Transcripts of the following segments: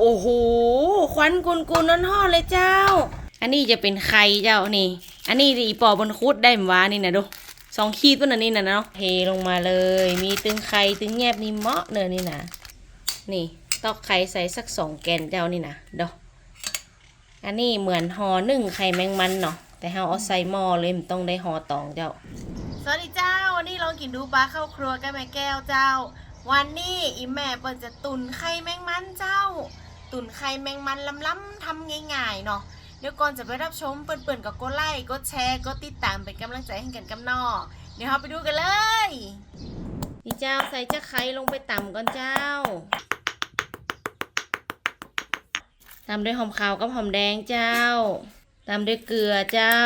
โอ้โห ควันกุนกุนนั่นห่อเลยเจ้า อันนี้จะเป็นไข่เจ้านี่ อันนี้อีปอบนคุดได้มวานี่นะดูสองขีดตัวนั้นนี่นะเนาะเทลงมาเลย มีตึงไข่ตึงแยบนี่เหมาะเนอนี่นะนี่ตอกไข่ใส่สักสองแกนเจ้านี่นะดออันนี้เหมือนห่อหนึ่งไข่แมงมันเนาะแต่เราเอาใส่หม้อเลยมันต้องได้ห่อตองเจ้า สวัสดีเจ้า วันนี้เรากินดูปลาเข้าครัวกับแม่แก้วเจ้า วันนี้อีแม่เปิ้นจะตุนไข่แมงมันเจ้า ตุนไข่แมงมันล้ำๆทำง่ายๆเนาะเดี๋ยวก่อนจะไปรับชมเปิ่นๆกับกดไลค์กดแชร์กดติดตามเป็นกำลังใจให้กันกับนอเดี๋ยวเราไปดูกันเลยนี่เจ้าใส่จะไข่ลงไปต่ำก่อนเจ้าตามด้วยหอมขาวกับหอมแดงเจ้า ตามด้วยเกลือเจ้า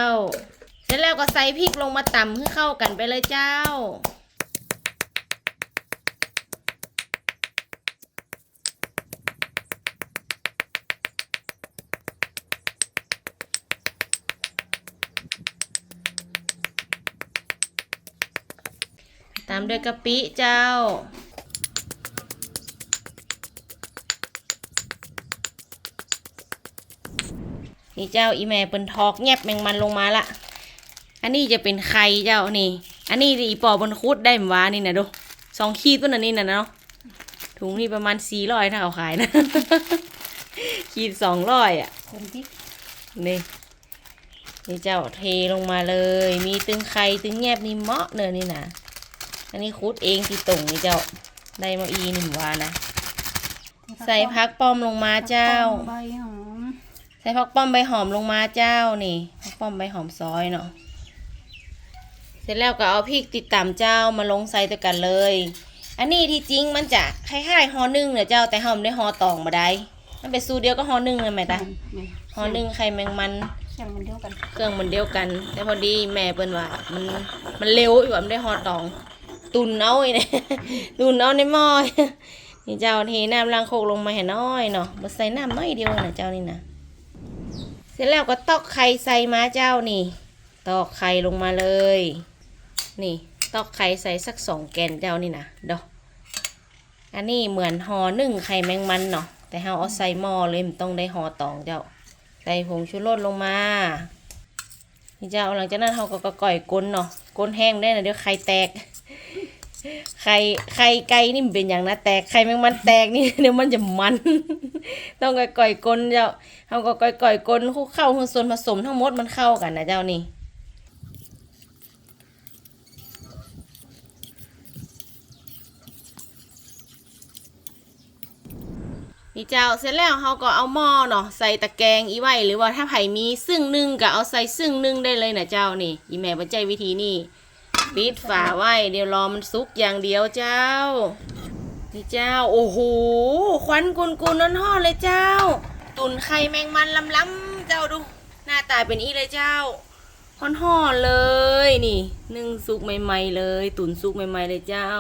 เสร็จแล้วก็ใส่พริกลงมาต่ำให้เข้ากันไปเลยเจ้า ตามด้วยกะปิเจ้า นี่เจ้าอีแม่เป็นทอกแงบแมงมันลงมาละ อันนี้จะเป็นไข่เจ้านี่ อันนี้อีปอบนคุดได้หมวานี่นะดูสองขีดตัวนั้นนี่นะเนาะ ถุงนี่ประมาณสี่ร้อยถ้าเอาขายนะ ขีดสองร้อยอะคนที่นี่นี่เจ้าเทลงมาเลย มีตึงไข่ตึงแงบนี่เหมาะเนอะนี่นะ อันนี้คุดเองที่ตรงนี่เจ้า ได้มาอีหนึ่งวานะ ใส่พักป้อมลงมาเจ้า ใบหอมใส่พักป้อมใบหอมลงมาเจ้านี่พักป้อมใบหอมซอยเนาะ เสร็จแล้วก็เอาพริกติดตามเจ้ามาลงใส่ตัวกันเลย อันนี้ที่จริงมันจะคล้ายๆฮอนึ่งเนี่ยเจ้าแต่หอมได้ฮอตองมาได้ มันเป็นสูตรเดียวก็ฮอนึ่งเลยไหมตาฮอนึ่งไข่แมงมันเสียงมันเดียวกัน เครื่องมันเดียวกัน แต่พอดีแม่เปิ้นว่ามันมันเร็วอยู่อะมันได้ฮอตอง ตุนเอาไอ้เนี่ยตุนเอาในหม้อนี่เจ้าเทน้ำล้างโคกลงมาให้น้อยเนาะมาใส่น้ำน้อยเดียวนะเจ้านี่นะเสร็จแล้วก็ตอกไข่ใส่มาเจ้านี่ ตอกไข่ลงมาเลย นี่ ตอกไข่ใส่สักสองแกนเจ้านี่นะเดออันนี้เหมือนห่อหนึ่งไข่แมงมันเนาะแต่เราเอาใส่หม้อเลยมันต้องได้ห่อตองเจ้าใส่ผงชูรสลงมานี่เจ้าหลังจากนั้นเราก็ก่อยก้นเนาะก้นแห้งได้นะเดี๋ยวไข่แตก ไข่ไข่ไก่นี่มันเป็นอย่างนะแตกไข่แมงมันแตกนี่เดี๋ยวมันจะมัน ต้องก่อยๆก้นเจ้าเราก็ก่อยๆก้นคลุกเข้าหุ้นส่วนผสมทั้งหมดมันเข้ากันนะเจ้านี่นี่เจ้าเสร็จแล้วเขาก็เอาหม้อเนาะใส่ตะแกรงอีไว้หรือว่าถ้าไผ่มีซึ่งนึ่งก็เอาใส่ซึ่งนึ่งได้เลยนะเจ้านี่ อีแม่บรรจัยวิธีนี่ ปิดฝาไว้ เดี๋ยวรอมันซุกอย่างเดียวเจ้า นี่เจ้า โอ้โห ควันกุนกุนนั่นห่อเลยเจ้า ตุนไข่แมงมันล้ำเจ้าดู หน้าตาเป็นอีเลยเจ้าห่อนห่อเลยนี่ นึ่งซุกใหม่ๆเลย ตุนซุกใหม่ๆเลยเจ้า